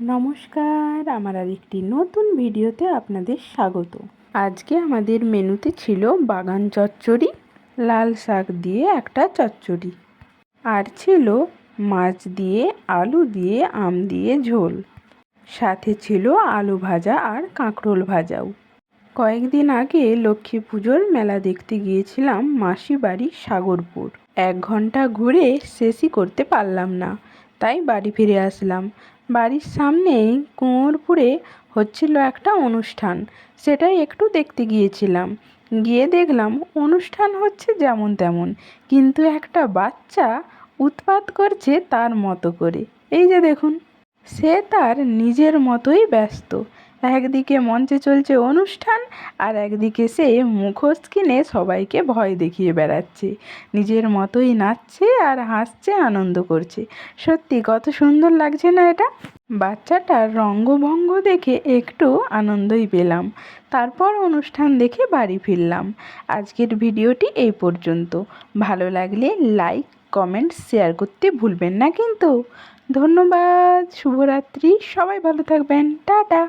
নমস্কার, আমার আর একটি নতুন ভিডিওতে আপনাদের স্বাগত। আজকে আমাদের মেনুতে ছিল বাগান চচ্চড়ি, লাল শাক দিয়ে একটা চচ্চড়ি, আর ছিল মাছ দিয়ে, আলু দিয়ে, আম দিয়ে ঝোল। সাথে ছিল আলু ভাজা আর কাঁকরোল ভাজাও। কয়েকদিন আগে লক্ষ্মী পুজোর মেলা দেখতে গিয়েছিলাম মাসি বাড়ি সাগরপুর। এক ঘণ্টা ঘুরে শেষই করতে পারলাম না, তাই বাড়ি ফিরে আসলাম। বাড়ির সামনেই কুঁয়োরপুরে হচ্ছিল একটা অনুষ্ঠান। সেটাই একটু দেখতে গিয়েছিলাম। গিয়ে দেখলাম অনুষ্ঠান হচ্ছে যেমন তেমন, কিন্তু একটা বাচ্চা উৎপাত করছে তার মতো করে। এই যে দেখুন, সে তার নিজের মতোই ব্যস্ত। একদিকে মঞ্চে চলছে অনুষ্ঠান আর একদিকে সে মুখোশ কিনে সবাইকে ভয় দেখিয়ে বেড়াচ্ছে। নিজের মতোই নাচছে আর হাসছে, আনন্দ করছে। সত্যি কত সুন্দর লাগছে না এটা? বাচ্চাটার রঙ্গভঙ্গ দেখে একটু আনন্দই পেলাম। তারপর অনুষ্ঠান দেখে বাড়ি ফিরলাম। আজকের ভিডিওটি এই পর্যন্ত। ভালো লাগলে লাইক, কমেন্ট, শেয়ার করতে ভুলবেন না কিন্তু। ধন্যবাদ, শুভরাত্রি, সবাই ভালো থাকবেন। টাটা!